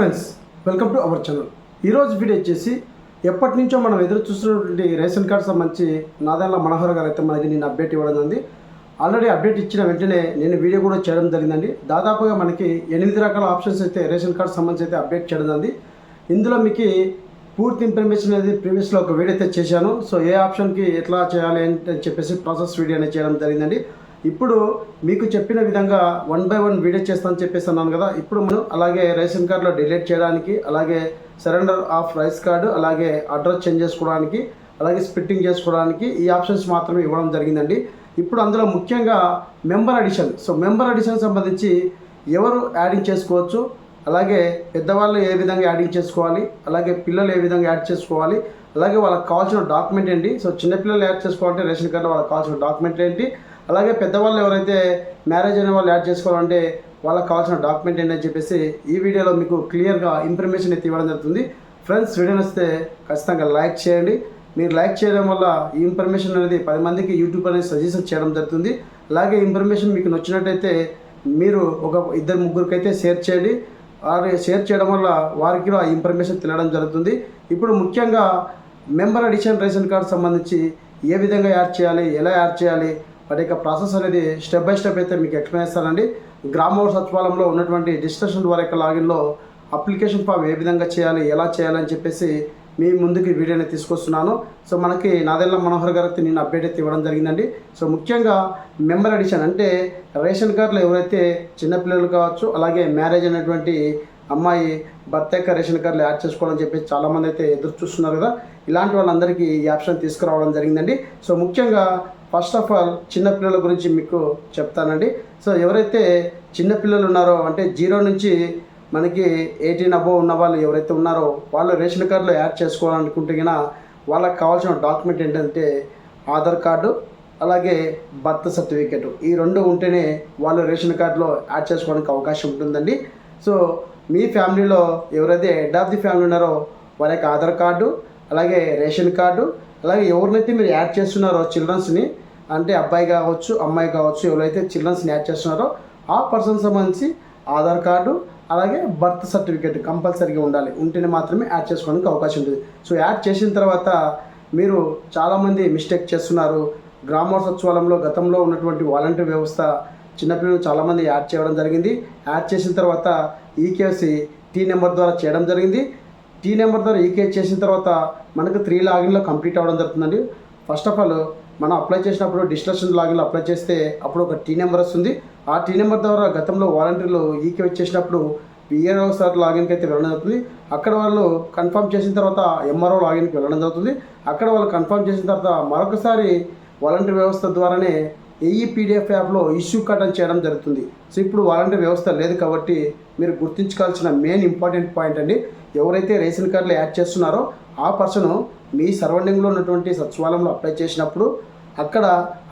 Friends welcome to our channel. ఈరోజు video వచ్చేసి ఎప్పటి నుంచో మనం ఎదురు చూస్తున్నటువంటి రేషన్ కార్డ్ సంబంధించి నాదెల్ల మనోహర్ గారు అయితే మనకి నేను అప్డేట్ ఇవ్వడం జరిగింది. ఆల్రెడీ అప్డేట్ ఇచ్చిన వెంటనే నేను వీడియో కూడా చేయడం జరిగిందండి. దాదాపుగా మనకి ఎనిమిది రకాల ఆప్షన్స్ అయితే రేషన్ కార్డ్ సంబంధించి అయితే అప్డేట్ చేయడం జరిగింది. ఇందులో మీకు పూర్తి ఇన్ఫర్మేషన్ అనేది ప్రీవియస్లో ఒక వీడియో అయితే చేశాను. సో ఏ ఆప్షన్కి ఎట్లా చేయాలి అని చెప్పేసి ప్రాసెస్ వీడియో అనేది చేయడం జరిగిందండి. ఇప్పుడు మీకు చెప్పిన విధంగా వన్ బై వన్ వీడియో చేస్తానని చెప్పేసి అన్నాను కదా ఇప్పుడు మనం అలాగే రేషన్ కార్డులో డిలీట్ చేయడానికి అలాగే సరెండర్ ఆఫ్ రైస్ కార్డు అలాగే అడ్రస్ చేంజ్ చేసుకోవడానికి అలాగే స్ప్లిట్టింగ్ చేసుకోవడానికి ఈ ఆప్షన్స్ మాత్రమే ఇవ్వడం జరిగిందండి. ఇప్పుడు అందులో ముఖ్యంగా member addition so member addition సంబంధించి ఎవరు యాడింగ్ చేసుకోవచ్చు? అలాగే పెద్దవాళ్ళు ఏ విధంగా యాడింగ్ చేసుకోవాలి? అలాగే పిల్లలు ఏ విధంగా యాడ్ చేసుకోవాలి? అలాగే వాళ్ళకి కావాల్సిన డాక్యుమెంట్ ఏంటి? సో చిన్నపిల్లలు యాడ్ చేసుకోవాలంటే రేషన్ కార్డులో వాళ్ళకి కావాల్సిన డాక్యుమెంట్ ఏంటి? అలాగే పెద్దవాళ్ళు ఎవరైతే మ్యారేజ్ అయిన వాళ్ళు యాడ్ చేసుకోవాలంటే వాళ్ళకి కావాల్సిన డాక్యుమెంట్ ఏంటని అని చెప్పేసి ఈ వీడియోలో మీకు క్లియర్గా ఇన్ఫర్మేషన్ అయితే ఇవ్వడం జరుగుతుంది. ఫ్రెండ్స్ వీడియో నచ్చితే ఖచ్చితంగా లైక్ చేయండి. మీరు లైక్ చేయడం వల్ల ఈ ఇన్ఫర్మేషన్ అనేది పది మందికి యూట్యూబ్ అనేది సజెషన్ చేయడం జరుగుతుంది. అలాగే ఇన్ఫర్మేషన్ మీకు నచ్చినట్టయితే మీరు ఒక ఇద్దరు ముగ్గురికి అయితే షేర్ చేయండి. వారి షేర్ చేయడం వల్ల వారికి ఆ ఇన్ఫర్మేషన్ తెలియడం జరుగుతుంది. ఇప్పుడు ముఖ్యంగా మెంబర్ అడిషన్ రేషన్ కార్డ్ సంబంధించి ఏ విధంగా యాడ్ చేయాలి ఎలా యాడ్ చేయాలి వాటి యొక్క ప్రాసెస్ అనేది స్టెప్ బై స్టెప్ అయితే మీకు ఎక్స్ప్లెయిన్ చేస్తానండి. గ్రామ సచివాలయంలో ఉన్నటువంటి డిస్కషన్ ద్వారా యొక్క లాగిన్లో అప్లికేషన్ ఫామ్ ఏ విధంగా చేయాలి ఎలా చేయాలని చెప్పేసి మీ ముందుకి వీడియోని తీసుకొస్తున్నాను. సో మనకి నాదెల్ల మనోహర్ గారికి నేను అప్డేట్ అయితే ఇవ్వడం జరిగిందండి. సో ముఖ్యంగా మెంబర్ అడిషన్ అంటే రేషన్ కార్డులో ఎవరైతే చిన్నపిల్లలు కావచ్చు అలాగే మ్యారేజ్ అనేటువంటి అమ్మాయి భర్త యొక్క రేషన్ కార్డులు యాడ్ చేసుకోవాలని చెప్పి చాలామంది అయితే ఎదురు చూస్తున్నారు కదా. ఇలాంటి వాళ్ళందరికీ ఈ ఆప్షన్ తీసుకురావడం జరిగిందండి. సో ముఖ్యంగా ఫస్ట్ ఆఫ్ ఆల్ చిన్నపిల్లల గురించి మీకు చెప్తానండి. సో ఎవరైతే చిన్నపిల్లలు ఉన్నారో అంటే జీరో నుంచి మనకి ఎయిటీన్ అబోవ్ ఉన్న వాళ్ళు ఎవరైతే ఉన్నారో వాళ్ళు రేషన్ కార్డులో యాడ్ చేసుకోవాలనుకుంటే కనుక వాళ్ళకి కావాల్సిన డాక్యుమెంట్ ఏంటంటే ఆధార్ కార్డు అలాగే బర్త్ సర్టిఫికేట్. ఈ రెండు ఉంటేనే వాళ్ళు రేషన్ కార్డులో యాడ్ చేసుకోవడానికి అవకాశం ఉంటుందండి. సో మీ ఫ్యామిలీలో ఎవరైతే హెడ్ ఆఫ్ ది ఫ్యామిలీ ఉన్నారో వారి యొక్క ఆధార్ కార్డు అలాగే రేషన్ కార్డు అలాగే ఎవరినైతే మీరు యాడ్ చేస్తున్నారో చిల్డ్రన్స్ని అంటే అబ్బాయి కావచ్చు అమ్మాయి కావచ్చు ఎవరైతే చిల్డ్రన్స్ని యాడ్ చేస్తున్నారో ఆ పర్సన్ సంబంధించి ఆధార్ కార్డు అలాగే బర్త్ సర్టిఫికేట్ కంపల్సరీగా ఉండాలి. ఉంటేనే మాత్రమే యాడ్ చేసుకోవడానికి అవకాశం ఉంటుంది. సో యాడ్ చేసిన తర్వాత మీరు చాలామంది మిస్టేక్ చేస్తున్నారు. గ్రామ సచివాలయంలో గతంలో ఉన్నటువంటి వాలంటీర్ వ్యవస్థ చిన్నపిల్లలు చాలామంది యాడ్ చేయడం జరిగింది. యాడ్ చేసిన తర్వాత ఈకేసి టీ నెంబర్ ద్వారా చేయడం జరిగింది. టీ నెంబర్ ద్వారా ఈకే చేసిన తర్వాత మనకు త్రీ లాగిన్లో కంప్లీట్ అవ్వడం జరుగుతుందండి. ఫస్ట్ ఆఫ్ ఆల్ మనం అప్లై చేసినప్పుడు డిస్ట్రక్షన్ లాగిన్లో అప్లై చేస్తే అప్పుడు ఒక టీ నెంబర్ వస్తుంది. ఆ టీ నెంబర్ ద్వారా గతంలో వాలంటీర్లు ఈకే వచ్చేసినప్పుడు విఆర్ఓ సార్ లాగిన్కి అయితే వెళ్ళడం జరుగుతుంది. అక్కడ వాళ్ళు కన్ఫర్మ్ చేసిన తర్వాత ఎంఆర్ఓ లాగిన్కి వెళ్ళడం జరుగుతుంది. అక్కడ వాళ్ళు కన్ఫర్మ్ చేసిన తర్వాత మరొకసారి వాలంటీర్ వ్యవస్థ ద్వారానే ఏఈ పీడిఎఫ్ యాప్లో ఇష్యూ కటన్ చేయడం జరుగుతుంది. సో ఇప్పుడు వాలంటీర్ వ్యవస్థ లేదు కాబట్టి మీరు గుర్తించుకోవాల్సిన మెయిన్ ఇంపార్టెంట్ పాయింట్ అండి. ఎవరైతే రేషన్ కార్డులు యాడ్ చేస్తున్నారో ఆ పర్సన్ మీ సరౌండింగ్లో ఉన్నటువంటి సచివాలయంలో అప్లై చేసినప్పుడు అక్కడ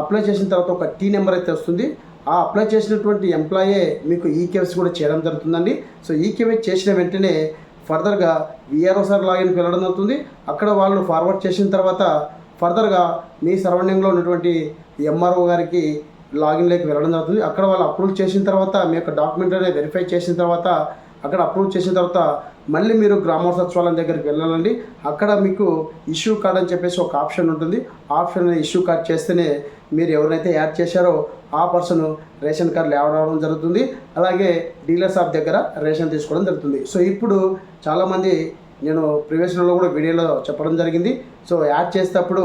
అప్లై చేసిన తర్వాత ఒక టీ నెంబర్ అయితే వస్తుంది. ఆ అప్లై చేసినటువంటి ఎంప్లాయే మీకు ఈకేవైసీ కూడా చేయడం జరుగుతుందండి. సో ఈకేవై చేసిన వెంటనే ఫర్దర్గా విఆర్ఓ సార్ లాగిన్కి వెళ్ళడం జరుగుతుంది. అక్కడ వాళ్ళు ఫార్వర్డ్ చేసిన తర్వాత ఫర్దర్గా మీ సరౌండింగ్లో ఉన్నటువంటి ఎంఆర్ఓ గారికి లాగిన్లోకి వెళ్ళడం జరుగుతుంది. అక్కడ వాళ్ళు అప్రూవ్ చేసిన తర్వాత మీ యొక్క డాక్యుమెంట్ అనేది వెరిఫై చేసిన తర్వాత అక్కడ అప్రూవ్ చేసిన తర్వాత మళ్ళీ మీరు గ్రామ సచివాలయం దగ్గరికి వెళ్ళాలండి. అక్కడ మీకు ఇష్యూ కార్డ్ అని చెప్పేసి ఒక ఆప్షన్ ఉంటుంది. ఆప్షన్ ఇష్యూ కార్డ్ చేస్తేనే మీరు ఎవరైతే యాడ్ చేశారో ఆ పర్సన్ రేషన్ కార్డు లేవడం జరుగుతుంది. అలాగే డీలర్ షాప్ దగ్గర రేషన్ తీసుకోవడం జరుగుతుంది. సో ఇప్పుడు చాలామంది నేను ప్రీవియస్లో కూడా వీడియోలో చెప్పడం జరిగింది. సో యాడ్ చేసేటప్పుడు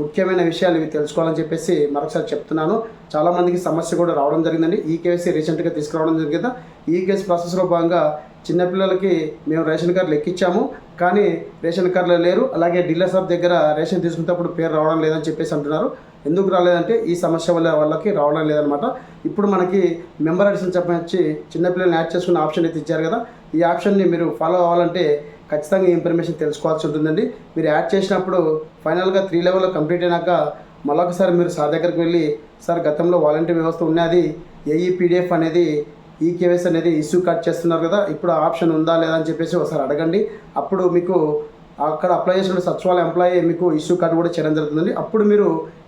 ముఖ్యమైన విషయాలు ఇవి తెలుసుకోవాలని చెప్పేసి మరొకసారి చెప్తున్నాను. చాలామందికి సమస్య కూడా రావడం జరిగిందండి. ఈ కేసు రీసెంట్గా తీసుకురావడం జరిగింది ఈ కేసు ప్రాసెస్లో భాగంగా చిన్నపిల్లలకి మేము రేషన్ కార్డులు ఎక్కిచ్చాము కానీ రేషన్ కార్డులో లేరు. అలాగే డీలర్ షాప్ దగ్గర రేషన్ తీసుకునేటప్పుడు పేరు రావడం లేదని చెప్పేసి అంటున్నారు. ఎందుకు రాలేదంటే ఈ సమస్య వల్ల వాళ్ళకి రావడం లేదనమాట ఇప్పుడు మనకి మెంబర్ అడిషన్ చెప్పి చిన్నపిల్లల్ని యాడ్ చేసుకునే ఆప్షన్ అయితే ఇచ్చారు కదా. ఈ ఆప్షన్ని మీరు ఫాలో అవ్వాలంటే ఖచ్చితంగా ఇన్ఫర్మేషన్ తెలుసుకోవాల్సి ఉంటుందండి. మీరు యాడ్ చేసినప్పుడు ఫైనల్గా త్రీ లెవెల్లో కంప్లీట్ అయినాక మరొకసారి మీరు సార్ దగ్గరికి వెళ్ళి సార్ గతంలో వాలంటీర్ వ్యవస్థ ఉన్నది ఏఈ పీడిఎఫ్ అనేది ఈ కేవైసీ అనేది ఇష్యూ కట్ చేస్తున్నారు కదా ఇప్పుడు ఆప్షన్ ఉందా లేదా అని చెప్పేసి ఒకసారి అడగండి. అప్పుడు మీకు అక్కడ అప్లై చేసిన సచివాలయ ఎంప్లాయీ మీకు ఇష్యూ కార్డు కూడా చేయడం జరుగుతుందండి. అప్పుడు మీరు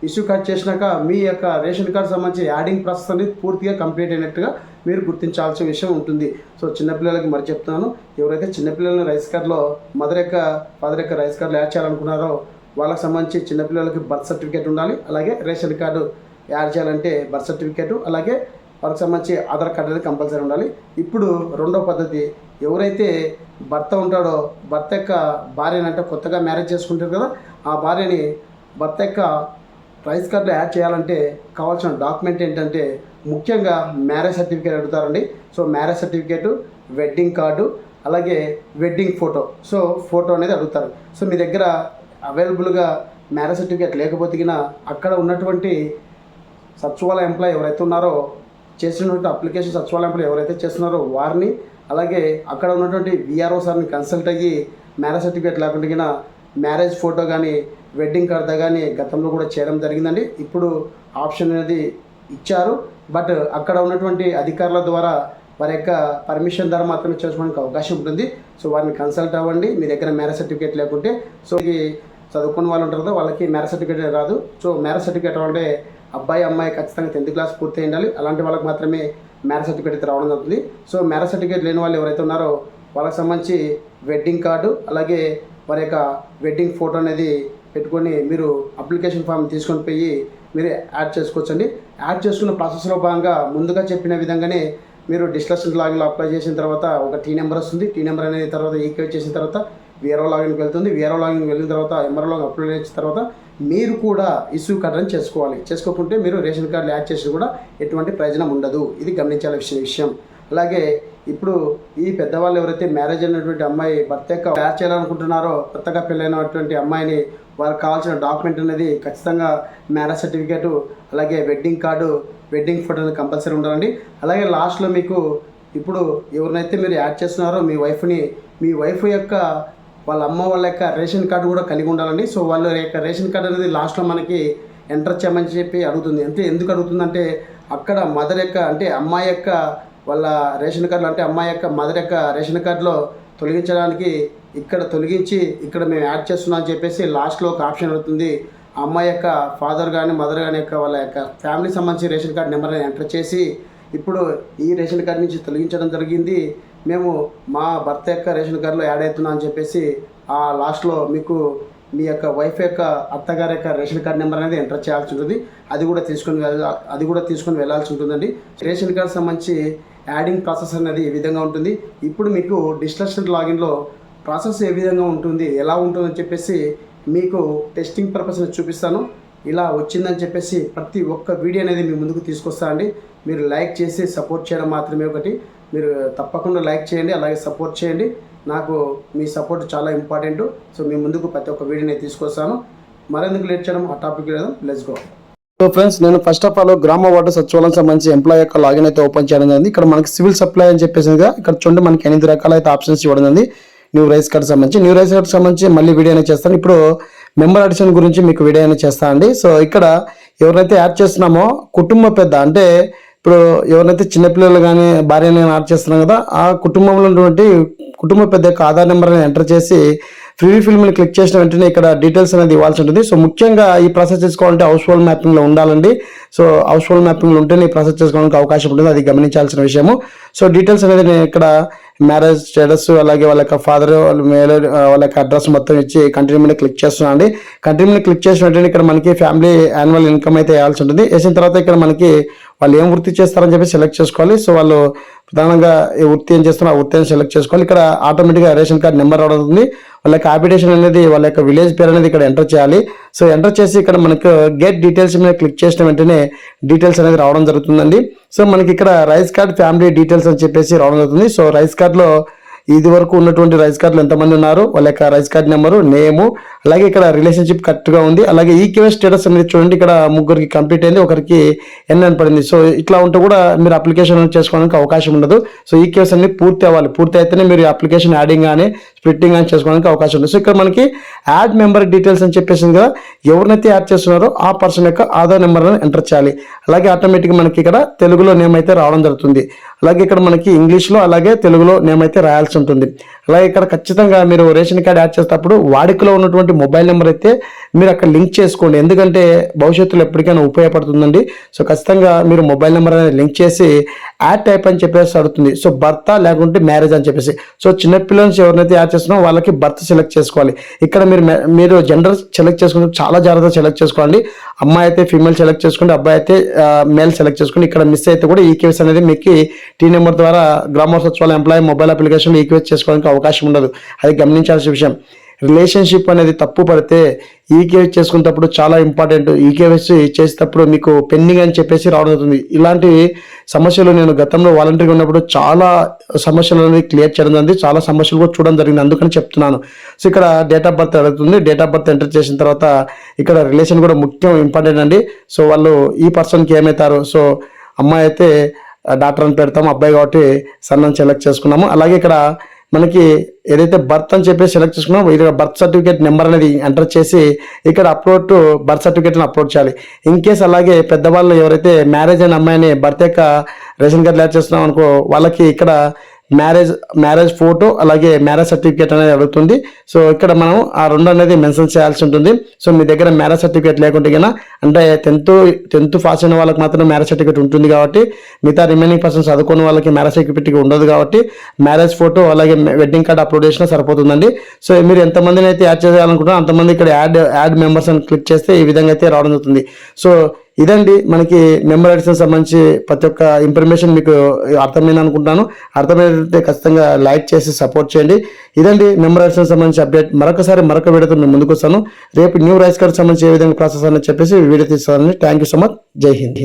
ఇష్యూ కార్డ్ చేసినాక మీ యొక్క రేషన్ కార్డు సంబంధించి యాడింగ్ ప్రాసెస్ అనేది పూర్తిగా కంప్లీట్ అయినట్టుగా మీరు గుర్తించాల్సిన విషయం ఉంటుంది. సో చిన్నపిల్లలకి మరి చెప్తున్నాను. ఎవరైతే చిన్నపిల్లల్ని రైస్ కార్డులో మదర్ యొక్క ఫాదర్ యొక్క రైస్ కార్డులో యాడ్ చేయాలనుకున్నారో వాళ్ళకి సంబంధించి చిన్నపిల్లలకి బర్త్ సర్టిఫికేట్ ఉండాలి. అలాగే రేషన్ కార్డు యాడ్ చేయాలంటే బర్త్ సర్టిఫికేట్ అలాగే వాళ్ళకి సంబంధించి ఆధార్ కార్డు అనేది కంపల్సరీ ఉండాలి. ఇప్పుడు రెండో పద్ధతి ఎవరైతే భర్త ఉంటాడో భర్త యొక్క భార్యని అంటే కొత్తగా మ్యారేజ్ చేసుకుంటారు కదా ఆ భార్యని భర్త యొక్క రైస్ కార్డులో యాడ్ చేయాలంటే కావాల్సిన డాక్యుమెంట్ ఏంటంటే ముఖ్యంగా మ్యారేజ్ సర్టిఫికేట్ అడుగుతారండి. So marriage certificate wedding card అలాగే వెడ్డింగ్ ఫోటో సో ఫోటో అనేది అడుగుతారు. సో మీ దగ్గర అవైలబుల్గా మ్యారేజ్ సర్టిఫికేట్ లేకపోతే అక్కడ ఉన్నటువంటి సచివాలయ ఎంప్లాయ్ ఎవరైతే ఉన్నారో చేసినటువంటి అప్లికేషన్ సచివాలయ ఎంప్లాయ్ ఎవరైతే చేస్తున్నారో వారిని అలాగే అక్కడ ఉన్నటువంటి విఆర్ఓ సార్ని కన్సల్ట్ అయ్యి మ్యారేజ్ సర్టిఫికేట్ లేకుండా మ్యారేజ్ ఫోటో కానీ వెడ్డింగ్ కార్డు కానీ గతంలో కూడా చేయడం జరిగిందండి. ఇప్పుడు ఆప్షన్ అనేది ఇచ్చారు. బట్ అక్కడ ఉన్నటువంటి అధికారుల ద్వారా వారి యొక్క పర్మిషన్ ద్వారా మాత్రమే చేసుకోవడానికి అవకాశం ఉంటుంది. సో వారిని కన్సల్ట్ అవ్వండి. మీ దగ్గర మ్యారేజ్ సర్టిఫికేట్ లేకుంటే సో ఇది చదువుకున్న వాళ్ళు ఉంటారు కదా వాళ్ళకి మ్యారేజ్ సర్టిఫికేట్ రాదు. సో మ్యారేజ్ సర్టిఫికేట్ అంటే అబ్బాయి అమ్మాయి ఖచ్చితంగా టెన్త్ క్లాస్ పూర్తి ఉండాలి. అలాంటి వాళ్ళకి మాత్రమే మ్యారేజ్ సర్టిఫికేట్ అయితే రావడం జరుగుతుంది. సో మ్యారేజ్ సర్టిఫికేట్ లేని వాళ్ళు ఎవరైతే ఉన్నారో వాళ్ళకి సంబంధించి వెడ్డింగ్ కార్డు అలాగే వారి యొక్క వెడ్డింగ్ ఫోటో అనేది పెట్టుకొని మీరు అప్లికేషన్ ఫామ్ తీసుకొని పోయి మీరు యాడ్ చేసుకోవచ్చండి. యాడ్ చేసుకున్న ప్రాసెస్లో భాగంగా ముందుగా చెప్పిన విధంగానే మీరు డిస్కషన్ లాగిన్లో అప్లై చేసిన తర్వాత ఒక టీ నెంబర్ వస్తుంది. టీ నెంబర్ అనేది తర్వాత ఈక్వేట్ చేసిన తర్వాత వీఆర్ఓ లాగిన్కి వెళ్తుంది. వీఆర్ఓ లాగిన్కి వెళ్ళిన తర్వాత ఎంఆర్ఓ లాగిన్ అప్లోడ్ చేసిన తర్వాత మీరు కూడా ఇష్యూ కార్డ్ అని చేసుకోవాలి. చేసుకోకుంటే మీరు రేషన్ కార్డులు యాడ్ చేసి కూడా ఎటువంటి ప్రయోజనం ఉండదు. ఇది గమనించాల్సిన విషయం. అలాగే ఇప్పుడు ఈ పెద్దవాళ్ళు ఎవరైతే మ్యారేజ్ అయినటువంటి అమ్మాయి భర్త యొక్క యాడ్ చేయాలనుకుంటున్నారో కొత్తగా పెళ్ళైనటువంటి అమ్మాయిని వారికి కావాల్సిన డాక్యుమెంట్ అనేది ఖచ్చితంగా మ్యారేజ్ సర్టిఫికేటు అలాగే వెడ్డింగ్ కార్డు వెడ్డింగ్ ఫోటో అనేది కంపల్సరీ ఉండాలండి. అలాగే లాస్ట్లో మీకు ఇప్పుడు ఎవరినైతే మీరు యాడ్ చేస్తున్నారో మీ వైఫ్ని మీ వైఫ్ యొక్క వాళ్ళ అమ్మ వాళ్ళ యొక్క రేషన్ కార్డు కూడా కలిగి ఉండాలండి. సో వాళ్ళ యొక్క రేషన్ కార్డు అనేది లాస్ట్లో మనకి ఎంటర్ చేయమని చెప్పి అడుగుతుంది. అంటే ఎందుకు అడుగుతుందంటే అక్కడ మదర్ యొక్క అంటే అమ్మాయి యొక్క వాళ్ళ రేషన్ కార్డులో అంటే అమ్మాయి యొక్క మదర్ యొక్క రేషన్ కార్డులో తొలగించడానికి ఇక్కడ తొలగించి ఇక్కడ మేము యాడ్ చేస్తున్నాం అని చెప్పేసి లాస్ట్లో ఒక ఆప్షన్ అవుతుంది ఆ అమ్మాయి యొక్క ఫాదర్ కానీ మదర్ కానీ యొక్క వాళ్ళ యొక్క ఫ్యామిలీకి సంబంధించి రేషన్ కార్డు నెంబర్ ఎంటర్ చేసి ఇప్పుడు ఈ రేషన్ కార్డు నుంచి తొలగించడం జరిగింది. మేము మా భర్త యొక్క రేషన్ కార్డులో యాడ్ అవుతున్నాం అని చెప్పేసి ఆ లాస్ట్లో మీకు మీ యొక్క వైఫ్ యొక్క అత్తగారి యొక్క రేషన్ కార్డ్ నెంబర్ అనేది ఎంటర్ చేయాల్సి ఉంటుంది. అది కూడా తీసుకొని అది కూడా తీసుకొని వెళ్ళాల్సి ఉంటుందండి. రేషన్ కార్డు సంబంధించి యాడింగ్ ప్రాసెస్ అనేది ఈ విధంగా ఉంటుంది? ఇప్పుడు మీకు డిస్ట్రక్షన్ లాగిన్లో ప్రాసెస్ ఏ విధంగా ఉంటుంది? ఎలా ఉంటుందని చెప్పేసి మీకు టెస్టింగ్ పర్పస్ చూపిస్తాను. ఇలా వచ్చిందని చెప్పేసి ప్రతి ఒక్క వీడియో అనేది మీ ముందుకు తీసుకొస్తానండి మీరు లైక్ చేసి సపోర్ట్ చేయడం మాత్రమే ఒకటి. మీరు తప్పకుండా లైక్ చేయండి అలాగే సపోర్ట్ చేయండి. నాకు మీ సపోర్ట్ చాలా ఇంపార్టెంట్. సో మీ ముందుకు ప్రతి ఒక్క వీడియోని తీసుకొస్తాను. మరెందుకు లేట్ చేయడం? ఆ టాపిక్ లేదా. Let's go. సో ఫ్రెండ్స్ నేను ఫస్ట్ ఆఫ్ ఆల్ గ్రామ వాటర్ సచివాలయం సంబంధించి ఎంప్లాయ్ యొక్క లాగిన్ అయితే ఓపెన్ చేయడం జరిగింది. ఇక్కడ మనకి సివిల్ సప్లై అని చెప్పేసిగా ఇక్కడ చూడండి మనకి ఎనిమిది రకాల అయితే ఆప్షన్స్ ఇవ్వడం జరిగింది. న్యూ రైస్ కార్డ్ సంబంధించి న్యూ రైస్ కార్డ్ సంబంధించి మళ్ళీ వీడియో అనేది చేస్తాను. ఇప్పుడు మెంబర్ అడిషన్ గురించి మీకు వీడియో అనేది చేస్తానండి సో ఇక్కడ ఎవరైతే యాడ్ చేస్తున్నామో కుటుంబ పెద్ద అంటే ఇప్పుడు ఎవరైతే చిన్నపిల్లలు కానీ భార్యని యాడ్ చేస్తున్నాం కదా ఆ కుటుంబంలో ఉన్నటువంటి కుటుంబ పెద్ద యొక్క ఆధార్ నెంబర్ని ఎంటర్ చేసి ఫ్రీ ఫిల్మ్ని క్లిక్ చేసిన వెంటనే ఇక్కడ డీటెయిల్స్ అనేది ఇవ్వాల్సి ఉంటుంది. సో ముఖ్యంగా ఈ ప్రాసెస్ చేసుకోవాలంటే హౌస్ హోల్డ్ మ్యాపింగ్లో ఉండాలండి. సో హౌస్ హోల్డ్ మ్యాపింగ్లో ఉంటేనే ఈ ప్రాసెస్ చేసుకోవడానికి అవకాశం ఉంటుంది. అది గమనించాల్సిన విషయము. సో డీటెయిల్స్ అనేది నేను ఇక్కడ మ్యారేజ్ స్టేటస్ అలాగే వాళ్ళ యొక్క ఫాదర్ వాళ్ళ మేల్ వాళ్ళ యొక్క అడ్రస్ మొత్తం ఇచ్చి కంటిన్యూ మీద క్లిక్ చేస్తున్నాను అండి. కంటిన్యూ మీద క్లిక్ చేసిన వెంటనే ఇక్కడ మనకి ఫ్యామిలీ యాన్యువల్ ఇన్కమ్ అయితే వేయాల్సి ఉంటుంది. వేసిన తర్వాత ఇక్కడ మనకి వాళ్ళు ఏం వృత్తి చేస్తారని చెప్పి సెలెక్ట్ చేసుకోవాలి. సో వాళ్ళు ప్రధానంగా ఏ వృత్తి ఏం చేస్తారో ఆ వృత్తిని సెలెక్ట్ చేసుకోవాలి. ఇక్కడ ఆటోమేటిక్గా రేషన్ కార్డ్ నెంబర్ అవుతుంది వాళ్ళ యొక్క హ్యాబిటేషన్ అనేది వాళ్ళ యొక్క విలేజ్ పేరు అనేది ఇక్కడ ఎంటర్ చేయాలి. సో ఎంటర్ చేసి ఇక్కడ మనకు గెట్ డీటెయిల్స్ మీద క్లిక్ చేసిన వెంటనే డీటెయిల్స్ అనేది రావడం జరుగుతుందండి. సో మనకి ఇక్కడ రైస్ కార్డ్ ఫ్యామిలీ డీటెయిల్స్ అని చెప్పేసి రావడం జరుగుతుంది. సో రైస్ కార్డ్లో ఇది వరకు ఉన్నటువంటి రైస్ కార్డులు ఎంతమంది ఉన్నారు? వాళ్ళ యొక్క రైస్ కార్డ్ నెంబరు నేము అలాగే ఇక్కడ రిలేషన్షిప్ కరెక్ట్గా ఉంది. అలాగే ఈకేవై స్టేటస్ అనేది చూడండి ఇక్కడ ముగ్గురికి కంప్లీట్ అయింది ఒకరికి ఎన్ అని పడింది. సో ఇట్లా ఉంటే కూడా మీరు అప్లికేషన్ చేసుకోవడానికి అవకాశం ఉండదు. సో ఈక్వెస్ అన్ని పూర్తి అవ్వాలి. పూర్తి అయితేనే మీరు అప్లికేషన్ యాడింగ్ కానీ స్ప్లిట్టింగ్ కానీ చేసుకోవడానికి అవకాశం ఉంది. సో ఇక్కడ మనకి యాడ్ మెంబర్ డీటెయిల్స్ అని చెప్పేసింది కదా ఎవరినైతే యాడ్ చేస్తున్నారో ఆ పర్సన్ యొక్క ఆధార్ నెంబర్ ఎంటర్ చేయాలి. అలాగే ఆటోమేటిక్గా మనకి ఇక్కడ తెలుగులో నేమ్ అయితే రావడం జరుగుతుంది. అలాగే ఇక్కడ మనకి ఇంగ్లీష్లో అలాగే తెలుగులో నేమ్ అయితే రాయాల్సి ఉంటుంది. అలాగే ఇక్కడ ఖచ్చితంగా మీరు రేషన్ కార్డ్ యాడ్ చేసేటప్పుడు వాడుకలో ఉన్నటువంటి మొబైల్ నెంబర్ అయితే మీరు అక్కడ లింక్ చేసుకోండి. ఎందుకంటే భవిష్యత్తులో ఎప్పటికైనా ఉపయోగపడుతుందండి. సో ఖచ్చితంగా మీరు మొబైల్ నెంబర్ అనేది లింక్ చేసి యాడ్ టైప్ అని చెప్పేసి అడుగుతుంది. సో భర్త లేకుంటే మ్యారేజ్ అని చెప్పేసి. సో చిన్నపిల్లల నుంచి ఎవరినైతే యాడ్ చేస్తున్నారో వాళ్ళకి భర్త సెలెక్ట్ చేసుకోవాలి. ఇక్కడ మీరు మీరు జెండర్ సెలెక్ట్ చేసుకుంటే చాలా జాగ్రత్తగా సెలెక్ట్ చేసుకోండి. అమ్మాయి అయితే ఫీమేల్ సెలెక్ట్ చేసుకోండి అబ్బాయి అయితే మేల్ సెలెక్ట్ చేసుకోండి ఇక్కడ మిస్ అయితే కూడా ఈ అనేది మీకు టీ నెంబర్ ద్వారా గ్రామ సచివాలయం ఎంప్లాయీ మొబైల్ అప్లికేషన్ ఈ చేసుకోవడానికి అవకాశం ఉండదు. అది గమనించాల్సిన విషయం. రిలేషన్షిప్ అనేది తప్పు పడితే ఈకేవై చేసుకునేటప్పుడు చాలా ఇంపార్టెంట్. ఈకేవైసీ చేసేటప్పుడు మీకు పెండింగ్ అని చెప్పేసి రావడం జరుగుతుంది ఇలాంటి సమస్యలు నేను గతంలో వాలంటీర్గా ఉన్నప్పుడు చాలా సమస్యలు అనేది క్లియర్ చేయడం జరిగింది. చాలా సమస్యలు కూడా చూడడం జరిగింది. అందుకని చెప్తున్నాను. సో ఇక్కడ డేట్ ఆఫ్ బర్త్ అడుగుతుంది. డేట్ ఆఫ్ బర్త్ ఎంటర్ చేసిన తర్వాత ఇక్కడ రిలేషన్ కూడా ముఖ్యం ఇంపార్టెంట్ అండి. సో వాళ్ళు ఈ పర్సన్కి ఏమవుతారు? సో అమ్మాయి అయితే డాక్టర్ అని పెడతాము. అబ్బాయి కాబట్టి సన్నని సెలెక్ట్ చేసుకున్నాము. అలాగే ఇక్కడ మనకి ఏదైతే బర్త్ అని చెప్పి సెలెక్ట్ చేసుకున్నామో ఇక్కడ బర్త్ సర్టిఫికేట్ నెంబర్ అనేది ఎంటర్ చేసి ఇక్కడ అప్లోడ్ టు బర్త్ సర్టిఫికేట్ని అప్లోడ్ చేయాలి. ఇన్ కేస్ అలాగే పెద్దవాళ్ళు ఎవరైతే మ్యారేజ్ అయిన అమ్మాయిని బర్త్ యొక్క రేషన్ కార్డు యాడ్ చేస్తున్నాం అనుకో వాళ్ళకి ఇక్కడ మ్యారేజ్ మ్యారేజ్ ఫోటో అలాగే మ్యారేజ్ సర్టిఫికేట్ అనేది అడుగుతుంది. సో ఇక్కడ మనం ఆ రెండు అనేది మెన్షన్ చేయాల్సి ఉంటుంది. సో మీ దగ్గర మ్యారేజ్ సర్టిఫికేట్ లేకుంటే కన్నా అంటే టెన్త్ టెన్త్ పాస్ అయిన వాళ్ళకి మాత్రం మ్యారేజ్ సర్టిఫికేట్ ఉంటుంది కాబట్టి మిగతా రిమైనింగ్ పర్సన్స్ చదువుకున్న వాళ్ళకి మ్యారేజ్ సర్టిఫికేట్ ఉండదు కాబట్టి మ్యారేజ్ ఫోటో అలాగే వెడ్డింగ్ కార్డ్ అప్లోడ్ చేసినా సరిపోతుందండి. సో మీరు ఎంతమందిని అయితే యాడ్ చేయాలనుకుంటున్నారో అంతమంది ఇక్కడ యాడ్ యాడ్ మెంబర్స్ అని క్లిక్ చేస్తే ఈ విధంగా అయితే రావడం జరుగుతుంది. సో ఇదండి మనకి మెంబర్ సంబంధించి ప్రతి ఒక్క ఇన్ఫర్మేషన్ మీకు అర్థమైంది అనుకుంటాను అర్థమైతే ఖచ్చితంగా లైక్ చేసి సపోర్ట్ చేయండి. ఇదండి మెంబర్ ఐడీస్కి సంబంధించి అప్డేట్ మరొకసారి మరొక వీడియోతో మేము ముందుకు వస్తాను. రేపు న్యూ రైస్ కార్డ్ సంబంధించి ఏ విధంగా ప్రాసెస్ అని చెప్పేసి video తీస్తానని thank you so much Jai Hind.